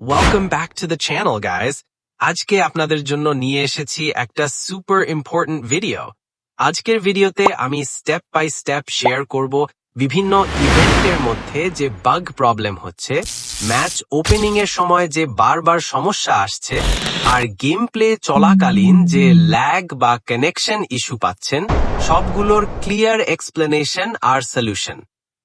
Welcome back to the channel guys আজকে আপনাদের জন্য নিয়ে এসেছি একটা সুপার ইম্পর্টেন্ট ভিডিও আজকের ভিডিওতে আমি স্টেপ বাই স্টেপ শেয়ার করব বিভিন্ন ইভেন্টের মধ্যে যে বাগ প্রবলেম হচ্ছে ম্যাচ ওপেনিং এর সময় যে বারবার সমস্যা আসছে, আর গেম প্লে চলাকালীন যে ল্যাগ বা কানেকশন ইস্যু পাচ্ছেন, সবগুলোর ক্লিয়ার এক্সপ্লেনেশন আর সলিউশন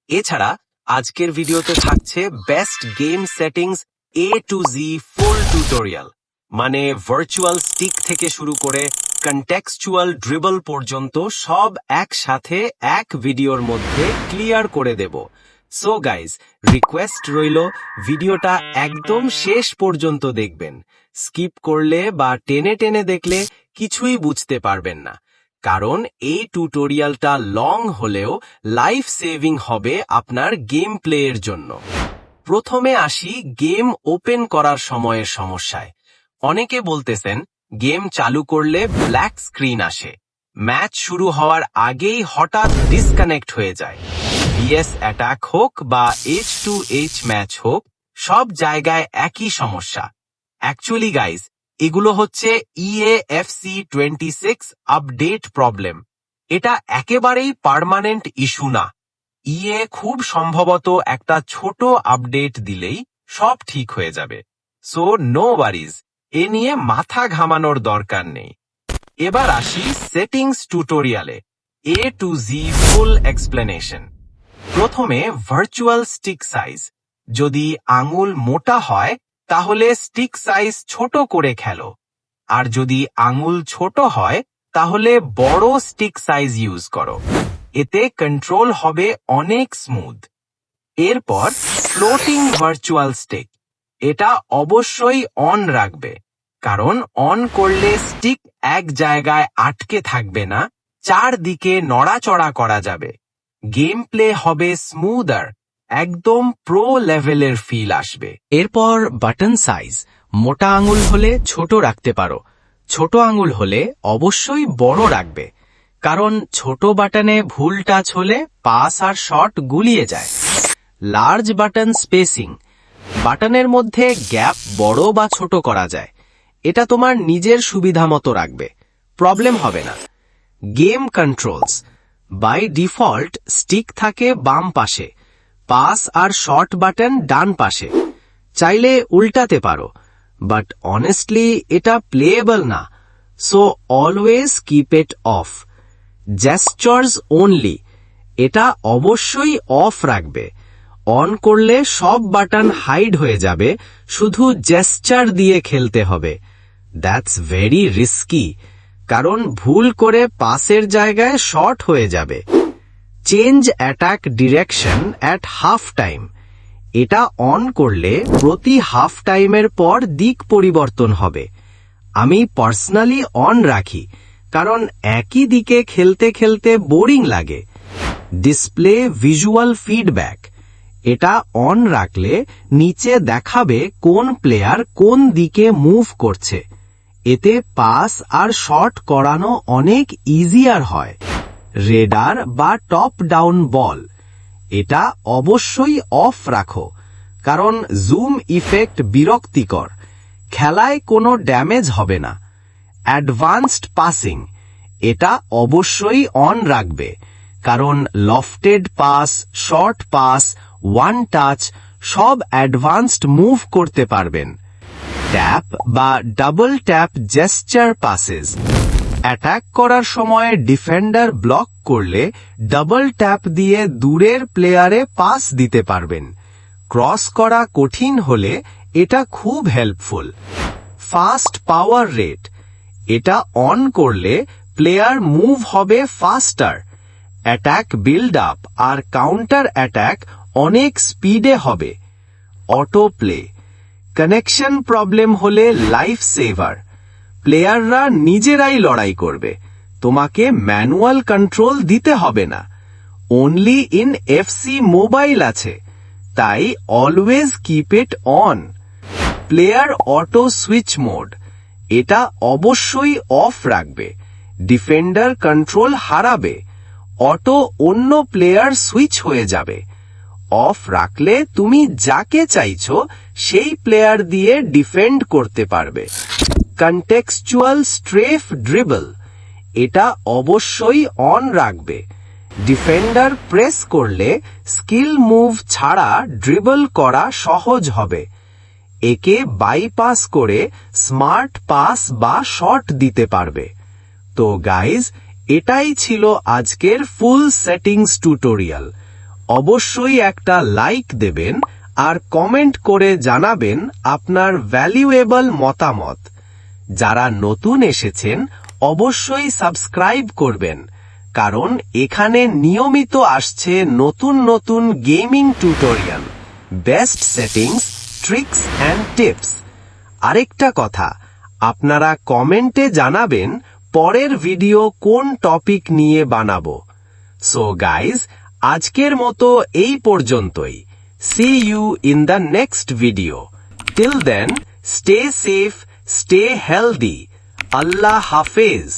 এছাড়া আজকের ভিডিওতে থাকছে best game settings A to Z full tutorial মানে ভার্চুয়াল স্টিক থেকে শুরু করে কন্টেক্সচুয়াল ড্রিবল পর্যন্ত সব একসাথে এক ভিডিওর মধ্যে ক্লিয়ার করে দেব। সো গাইজ রিকোয়েস্ট রইল, ভিডিওটা একদম শেষ পর্যন্ত দেখবেন। স্কিপ করলে বা টেনে টেনে দেখলে কিছুই বুঝতে পারবেন না। কারণ এই টিউটোরিয়ালটা লং হলেও লাইফ সেভিং হবে আপনার গেম প্লে এর জন্য। প্রথমে আসি গেম ওপেন করার সময়ের সমস্যায়। অনেকে বলতেছেন, গেম চালু করলে ব্ল্যাক স্ক্রিন আসে। ম্যাচ শুরু হওয়ার আগেই হঠাৎ ডিসকানেক্ট হয়ে যায়। বিএস অ্যাটাক হোক বা এইচ টু এইচ ম্যাচ হোক, সব জায়গায় একই সমস্যা। অ্যাকচুয়ালি গাইজ এগুলো হচ্ছে EAFC twenty six update problem. এটা একেবারেই পার্মানেন্ট ইস্যু না। ইএ খুব সম্ভবত একটা ছোট আপডেট দিলেই সব ঠিক হয়ে যাবে। সো, নো ওয়ারিজ, এ নিয়ে মাথা ঘামানোর দরকার নেই। এবার আসি সেটিংস টিউটোরিয়ালে, A to Z full explanation. প্রথমে ভার্চুয়াল স্টিক সাইজ। যদি আঙুল মোটা হয়, তাহলে স্টিক সাইজ ছোট করে খেলো। আর যদি আঙুল ছোট হয়, তাহলে বড় স্টিক সাইজ ইউজ করো। এতে কন্ট্রোল হবে অনেক স্মুথ এরপর ফ্লোটিং ভার্চুয়াল স্টিক এটা অবশ্যই অন রাখবে, কারণ অন করলে স্টিক এক জায়গায় আটকে থাকবে না, চারদিকে নড়াচড়া করা যাবে। গেম প্লে হবে স্মুদার একদম প্রো লেভেলের ফিল আসবে। এরপর বাটন সাইজ মোটা আঙুল হলে ছোট রাখতে পারো, ছোট আঙুল হলে অবশ্যই বড় রাখবে। কারণ ছোট বাটনে ভুল টাচ হলে পাস আর শট গুলিয়ে যায়। Large button spacing. বাটনের মধ্যে গ্যাপ বড় বা ছোট করা যায়। এটা তোমার নিজের সুবিধা মতো রাখবে। প্রবলেম হবে না। Game controls. By default stick থাকে বাম পাশে। পাস আর শর্ট বাটন ডান পাশে। চাইলে উল্টাতে পারো। বাট অনেস্টলি এটা প্লেয়েবল না। So always keep it off. Gestures only এটা অবশ্যই অফ রাখবে। অন করলে সব বাটন হাইড হয়ে যাবে, শুধু জেস্টার দিয়ে খেলতে হবে। দ্যাটস ভেরি রিস্কি কারণ ভুল করে পাসের জায়গায় শর্ট হয়ে যাবে। Change attack direction at half time এটা অন করলে প্রতি হাফ টাইমের পর দিক পরিবর্তন হবে। আমি পার্সোনালি অন রাখি। কারণ একই দিকে খেলতে খেলতে বোরিং লাগে। Display visual feedback. এটা অন রাখলে নিচে দেখাবে কোন প্লেয়ার কোন দিকে মুভ করছে। এতে পাস আর শট করানো অনেক ইজিয়ার হয়। রেডার বা টপ ডাউন বল। এটা অবশ্যই অফ রাখো, কারণ জুম ইফেক্ট বিরক্তিকর। খেলায় কোনো ড্যামেজ হবে না। Advanced passing. এটা অবশ্যই অন রাখবে। কারণ lofted pass short pass one touch সব অ্যাডভান্সড মুভ করতে পারবেন। ট্যাপ বা double tap gesture passes attack করার সময় ডিফেন্ডার ব্লক করলে ডাবল ট্যাপ দিয়ে দূরের প্লেয়ারে পাস দিতে পারবেন। ক্রস করা কঠিন হলে এটা খুব হেল্পফুল ফাস্ট পাওয়ার রেট এটা অন করলে প্লেয়ার মুভ হবে ফাস্টার অ্যাটাক বিল্ড আপ আর কাউন্টার অ্যাটাক অনেক স্পিডে হবে। অটো প্লে কানেকশন প্রবলেম হলে লাইফ সেভার প্লেয়াররা নিজেরাই লড়াই করবে, তোমাকে ম্যানুয়াল কন্ট্রোল দিতে হবে না। অনলি ইন এফসি মোবাইল আছে, তাই always keep it on player auto switch mode এটা অবশ্যই অফ রাখবে। ডিফেন্ডার কন্ট্রোল হারাবে। অটো অন্য প্লেয়ার সুইচ হয়ে যাবে। অফ রাখলে তুমি যাকে চাইছো, সেই প্লেয়ার দিয়ে ডিফেন্ড করতে পারবে। কন্টেক্সচুয়াল স্ট্রেফ ড্রিবল এটা অবশ্যই অন রাখবে। ডিফেন্ডার প্রেস করলে স্কিল মুভ ছাড়া ড্রিবল করা সহজ হবে। একে বাইপাস করে স্মার্ট পাস বা শর্ট দিতে পারবে। তো গাইজ এটাই ছিল আজকের ফুল সেটিংস টিউটোরিয়াল অবশ্যই একটা লাইক দেবেন আর কমেন্ট করে জানাবেন আপনার ভ্যালুয়েবল মতামত। যারা নতুন এসেছেন, অবশ্যই সাবস্ক্রাইব করবেন। কারণ এখানে নিয়মিত আসছে নতুন নতুন gaming tutorial best settings tricks and tips আরেকটা কথা, আপনারা কমেন্টে জানাবেন পরের ভিডিও কোন টপিক নিয়ে বানাবো। সো গাইজ আজকের মতো এই পর্যন্তই। See you in the next video till then stay safe stay healthy আল্লাহ হাফেজ।